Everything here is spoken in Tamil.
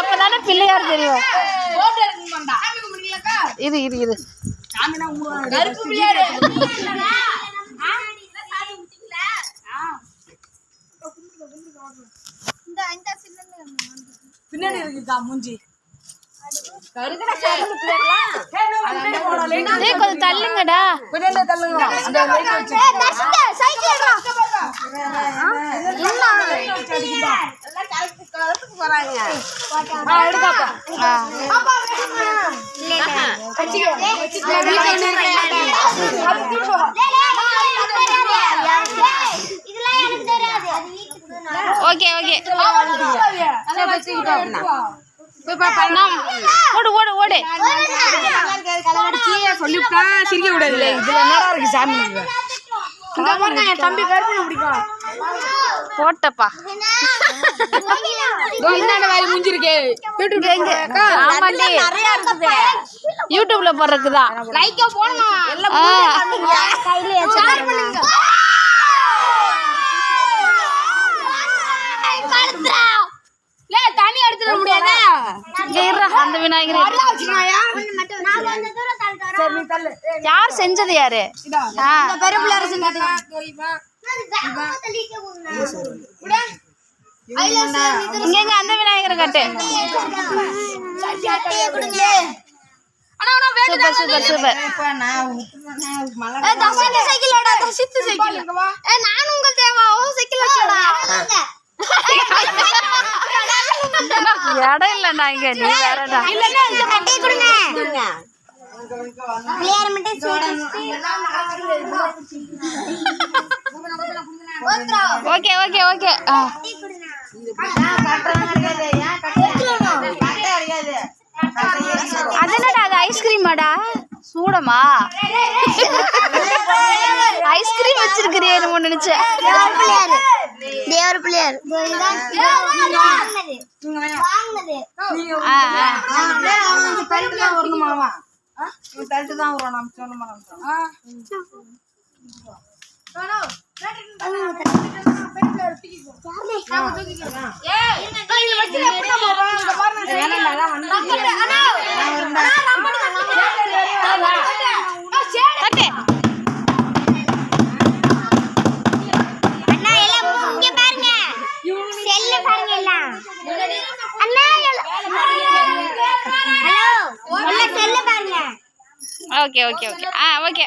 அப்பதானே பிள்ளையார் தெரியும். இது இது இது. கருப்பு பிள்ளையாரு. பின்னாடி இருக்குக்கா மூஞ்சி. ஏய் கொஞ்சம் தள்ளுங்கடா. தள்ளுங்க ஆ. Okay okay. ஓடு ஓடு ஓடு. சொல்லிவிட்டா சிரிக்க கூடாது இதுல என்னடா இருக்கு? சாமி தம்பி கருப்பு பிடிக்கும் போட்டப்பா. இந்தாண்ட முடிஞ்சிருக்கே. இங்க, இங்க. ஆமாண்டி யூடியூப்ல போடுறதுக்குதான் ஆ. தண்ணி எடுத்துட முடியாதா? இங்க இருடா, அந்த விநாயகர். இரு. சரி நீ தள்ளு. யார் செஞ்சது யாரு? ஆ. இங்க இங்க அந்த விநாயகரை கட்டு சூப்பர் சூப்பர் சூப்பர் இடம் இல்லண்ணா இங்க நீ வேறடா ஓகே ஓகே ஓகே அது என்னடா அது ஐஸ்கிரீமாடா சூடமா ஐஸ்கிரீம் வச்சிருக்கிறியே என்னமோ நினைச்சேன் தேவர் பிள்ளையார் ஆ, ஆ. தள்ளிட்டு தான் வரணுமாமா தள்ளிட்டு தான் வரும் நம்ம சொன்னோமா தட்டு அண்ணா எல்லாம் இங்க பாருங்க செல்லு பாருங்க ஓகே ஓகே ஓகே. ஆ ஓகே.